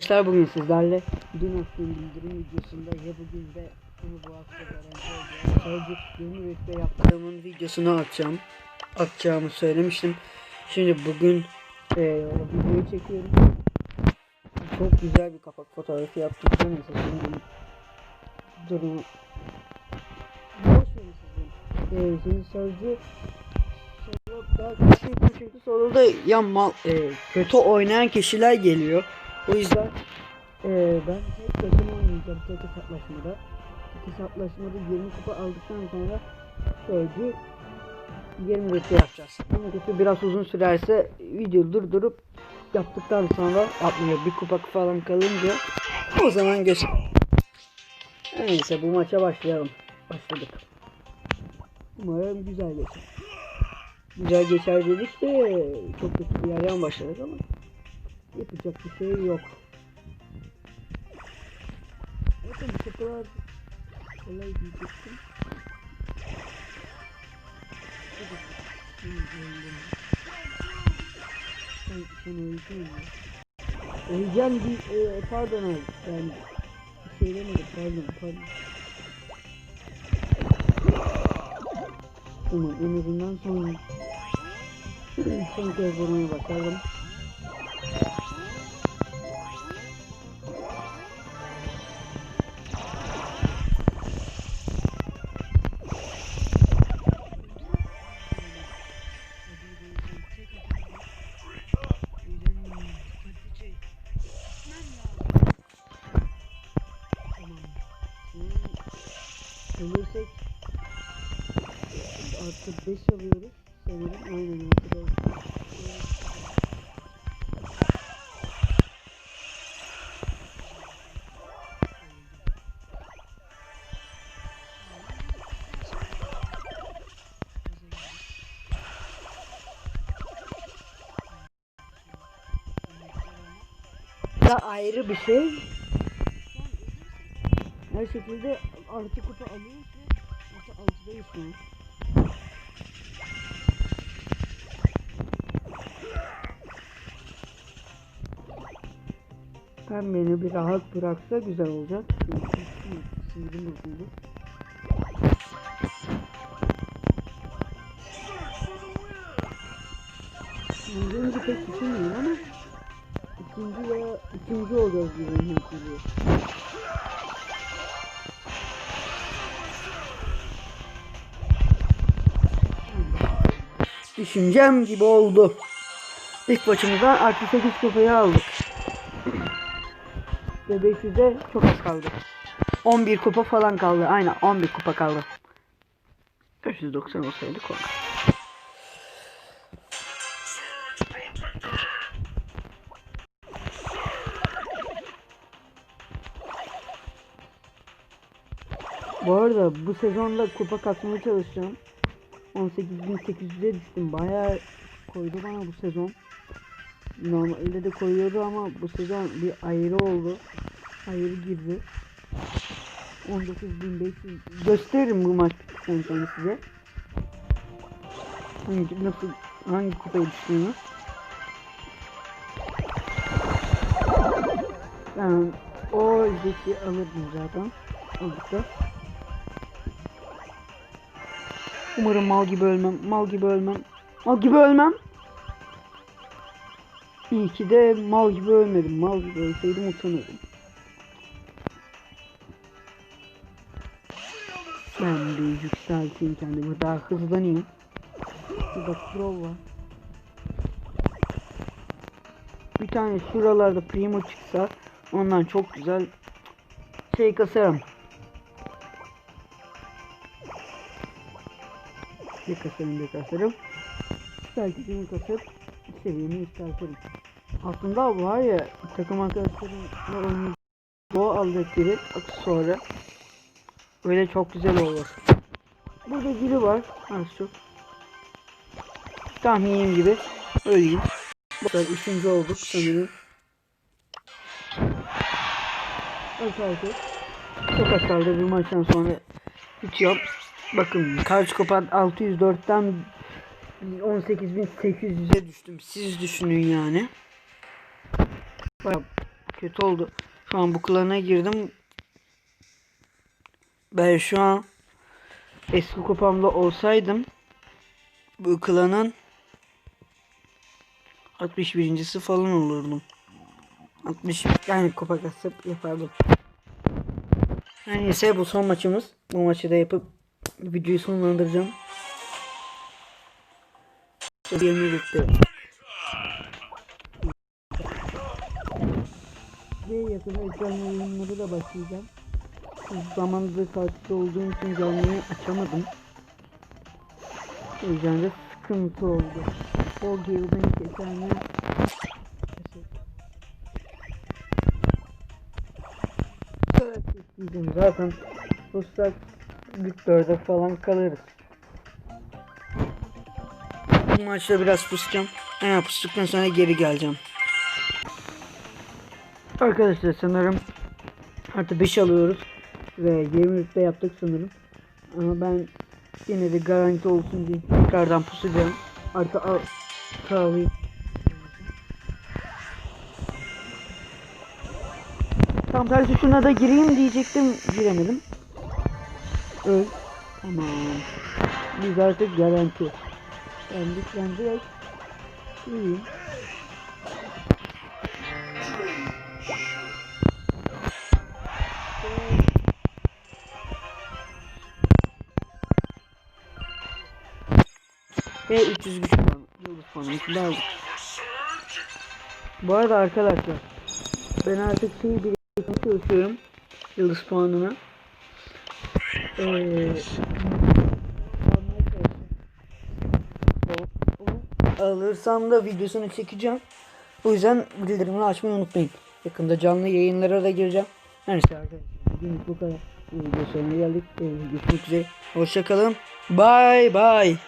Arkadaşlar bugün sizlerle dün attığım bildirim videosunda ya bugün de bunu bu hafta garanti. Sadece yeni rütbe yaptığımın videosunu atacağım. Atacağımı söylemiştim. Şimdi bugün eee videoyu çekiyorum. Çok güzel bir kapak fotoğrafı yaptım. Neyse şimdi durumu. Eee şimdi sadece sonra daha kötü çünkü sonra da ya mal, eee, kötü oynayan kişiler geliyor. O yüzden eee, ben tek başıma oynayacağım tek hesaplaşmada. Tek hesaplaşmada 20 kupa aldıktan sonra sözcü 20 rütbe yapacağız. Ama kötü biraz uzun sürerse video durdurup yaptıktan sonra atmıyor. Bir kupa falan kalınca o zaman geç. Neyse bu maça başlayalım. Başladık. Umarım güzel geçer. Güzel geçer dedik de çok kötü bir yerden başladık ama yapacak bir şey yok. Bakın bu kadar kolay diyecektim. Sen, sen öldün mü? Öleceğim bir e, pardon abi yani bir şey demedim pardon pardon. Tamam en azından son son kez vurmaya başladım. Ölürsek artı 5 alıyoruz. Sanırım aynen 5. Da ayrı bir şey. Her şekilde artı kupa alıyoruz ve artı altıdayız şu an. Sen beni bir rahat bıraksa güzel olacak. Sinirim bozuldu. Birinci pek düşünmüyorum ama ikinci veya ikinci olacağız gibi Düşüncem gibi oldu. İlk maçımızdan artı 8 kupayı aldık. Ve 500'e çok az kaldı. 11 kupa falan kaldı. Aynen 11 kupa kaldı. 590 olsaydı kolay. Bu arada bu sezonda kupa kasmaya çalışacağım. 18.800'e düştüm. Bayağı koydu bana bu sezon. Normalde de koyuyordu ama bu sezon bir ayrı oldu. Ayrı girdi. 19.500 gösteririm bu maç bittikten sonra size. Hangi nasıl hangi kupaya düştüğünü. Ben o zeki alırdım zaten. Aldık Umarım mal gibi ölmem. Mal gibi ölmem. Mal gibi ölmem. İyi ki de mal gibi ölmedim. Mal gibi ölseydim utanırdım. Ben bir yükselteyim kendimi. Daha hızlanayım. Burada pro var. Bir tane şuralarda primo çıksa ondan çok güzel şey kasarım. Bir bir kasarım. Bir kasıp seviyemi yükseltirim. Aslında var ya takım arkadaşlarımla oynayacağım. O alacakları sonra öyle çok güzel olur. Burada biri var. Az. Tahminim gibi. Öyleyim. Kadar üçüncü olduk sanırım. Özellikle çok az bir maçtan sonra bitiyor. Bakın karşı kopan 604'ten 18.800'e düştüm. Siz düşünün yani. Bayağı kötü oldu. Şu an bu klana girdim. Ben şu an eski kupamda olsaydım bu klanın 61.si falan olurdum. 60 yani kupa kasıp yapardım. Her neyse bu son maçımız. Bu maçı da yapıp videoyu sonlandıracağım. 20 bitti. Ve yakında ekran yayınları da başlayacağım. Zamanında tatilde olduğum için canlı yayın açamadım. O yüzden de sıkıntı oldu. O girden kesenler Evet. Zaten Ruslar ilk dörde falan kalırız. Bu maçta biraz pusacağım. Hemen pustuktan sonra geri geleceğim. Arkadaşlar sanırım artı 5 alıyoruz. Ve 20 rütbe yaptık sanırım. Ama ben yine de garanti olsun diye tekrardan pusacağım. Artı al alayım. Tam tersi şuna da gireyim diyecektim. Giremedim. Öl. Tamam. Biz artık garanti. Ben lütfen direkt gireyim. Ve 300 güç puanı. Yıldız puanı. Şimdi aldık. Bu arada arkadaşlar ben artık şeyi biriktirmeye çalışıyorum. Yıldız puanını. Ee, Alırsam da videosunu çekeceğim. O yüzden bildirimini açmayı unutmayın. Yakında canlı yayınlara da gireceğim. Her neyse arkadaşlar. Bugünlük bu kadar. Bu video sonuna geldik. Ee, görüşmek üzere. Hoşçakalın. Bye bye.